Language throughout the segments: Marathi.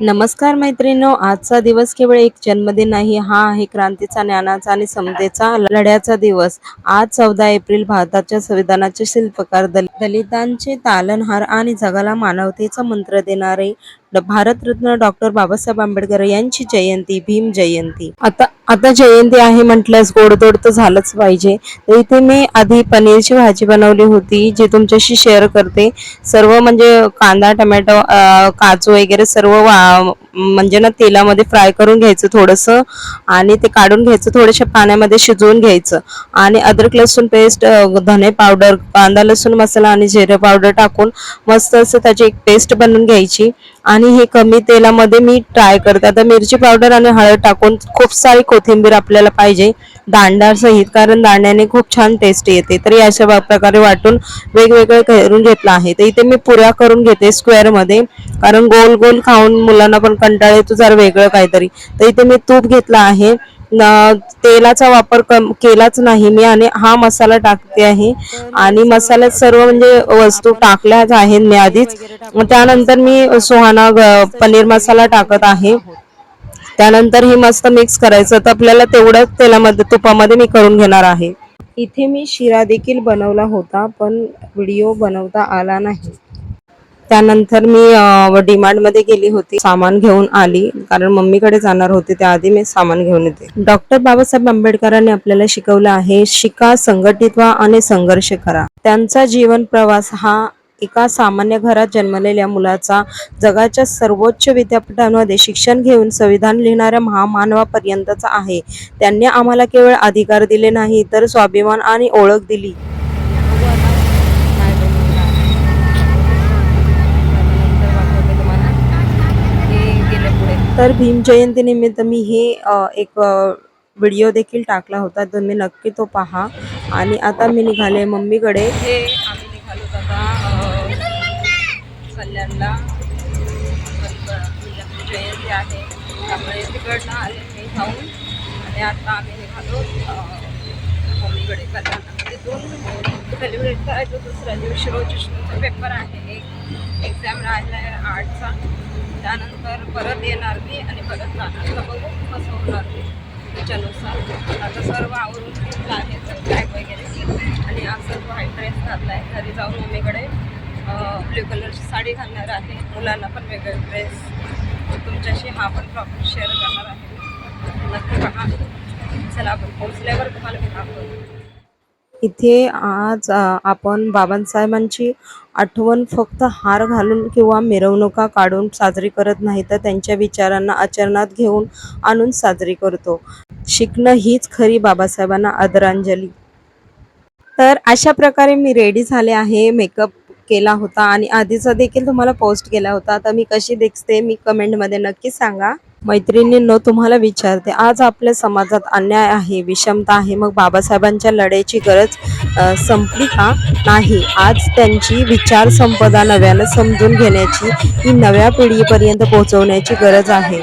नमस्कार मैत्रिणींनो आजचा दिवस केवळ एक जन्मदिन नाही हा आहे क्रांतीचा ज्ञानाचा आणि समतेचा लढ्याचा दिवस. आज चौदा एप्रिल भारताच्या संविधानाचे शिल्पकार दलितांचे तालनहार आणि जगाला मानवतेचा मंत्र देणारे भारतरत्न डॉक्टर बाबासाहेब आंबेडकर यांची जयंती भीम जयंती. आता आता जयंती आहे म्हटल्यास गोडदोड तर झालंच पाहिजे. तर इथे मी आधी पनीरची भाजी बनवली होती जी तुमच्याशी शेअर करते. सर्व म्हणजे कांदा टमॅटो काजू वगैरे सर्व वा म्हणजे ना तेलामध्ये फ्राय करून घ्यायचं थोडंसं आणि ते काढून घ्यायचं थोडेशा पाण्यामध्ये शिजवून घ्यायचं. आणि अद्रक लसूण पेस्ट धने पावडर कांदा लसूण मसाला आणि जिरे पावडर टाकून मस्त असं त्याची एक पेस्ट बनवून घ्यायची. आणि हे कमी तेलामध्ये मी ट्राय करते. आता मिरची पावडर आणि हळद टाकून खूप सारी कोथिंबीर आपल्याला पाहिजे. दांडा सहित कारण दांड्याने खूप छान टेस्ट येते. तर या अशा प्रकारे वाटून वेगवेगळे करून घेतलं आहे. तर इथे मी पुऱ्या करून घेते स्क्वेअरमध्ये कारण गोल गोल खाऊन मुलांना पण कंटाळे तू जर वेगळं काहीतरी. तर इथे मी तूप घेतला आहे. न- तेलाचा वापर कम केलाच नाही मी आणि हा मसाला टाकते आहे. आणि मसाल्यात सर्व म्हणजे वस्तू टाकल्याच आहेत मी आधीच. मग त्यानंतर मी सुहाना ग- पनीर मसाला टाकत आहे. त्यानंतर हे मस्त मिक्स करायचं. तर आपल्याला तेवढ्याच तेलामध्ये तुपामध्ये मी करून घेणार आहे. इथे मी शिरा देखील बनवला होता पण व्हिडिओ बनवता आला नाही. त्यानंतर मी डीमार्टमध्ये गेली होती. सामान घेऊन आली. कारण मम्मीकडे जाणार होते त्याआधी मी सामान घेऊन येते. डॉक्टर बाबासाहेब आंबेडकरांनी आपल्याला शिकवलं आहे शिका संघटित व्हा आणि संघर्ष करा. त्यांचा जीवन प्रवास हा एका सामान्य घरात जन्मलेल्या मुलाचा जगाच्या सर्वोच्च विद्यापीठांमध्ये शिक्षण घेऊन संविधान लिहिणाऱ्या महामानवापर्यंतचा आहे. त्यांनी आम्हाला केवळ अधिकार दिले नाही तर स्वाभिमान आणि ओळख दिली. तर भीम जयंतीनिमित्त मी हे एक व्हिडिओ देखील टाकला होता. तुम्ही नक्की तो पहा. आणि आता मी निघाले मम्मीकडे. हे आम्ही निघालो आता कल्याणला. जयंती आहे. त्यामुळे तिकडनं आले मी जाऊन. आणि आता आम्ही निघालो मम्मीकडे कल्याणला दोन सेलिब्रेट करायचो दुसऱ्या दिवशी रोज पेपर आहे एक. एक्झाम राहिला आहे आर्टचा त्यानंतर परत येणार मी आणि परत जाणार तर बघू कसं होणार मी त्याच्यानुसार आता सर्व आवरून घेतलं आहे बॅग वगैरे आणि असं व्हाईट ड्रेस घातला आहे घरी जाऊन मम्मीकडे ब्ल्यू कलरची साडी घालणार आहे. मुलांना पण वेगळे ड्रेस तुमच्याशी हा पण प्रॉपर शेअर करणार आहे. नक्की पहा. चला आपण पोहोचल्यावर तुम्हाला मी दाखवतो इथे आज आपण बाबासाहेबांची आठवण फक्त हार घालून किंवा मिरवणुका काढून साजरी करत नाही तर त्यांच्या विचारांना आचरणात घेऊन आणून साजरी करतो. शिकणं हीच खरी बाबासाहेबांना आदरांजली. तर अशा प्रकारे मी रेडी झाले आहे मेकअप केला होता आणि आधीचा देखील तुम्हाला पोस्ट केला होता तर मी कशी दिसते मी कमेंटमध्ये नक्की सांगा. मैत्रिणींनो तुम्हाला विचारते आज आपल्या समाजात अन्याय आहे विषमता आहे मग बाबासाहेबांच्या लढाईची गरज संपली का? नाही. आज त्यांची विचार संपदा नव्यानं समजून घेण्याची ही नव्या पिढीपर्यंत पोहोचवण्याची गरज आहे.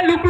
या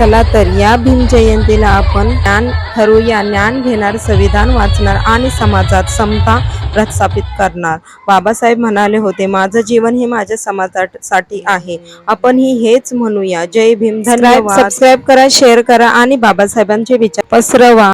चला तर या भीम जयंतीला आपण ज्ञान ठरवूया. ज्ञान घेणार संविधान वाचणार आणि समाजात समता प्रस्थापित करणार. बाबासाहेब म्हणाले होते माझं जीवन हे माझ्या समाजासाठी आहे. आपणही हेच म्हणूया. जय भीम. धन्यवाद. सबस्क्राईब करा शेअर करा आणि बाबासाहेबांचे विचार पसरवा.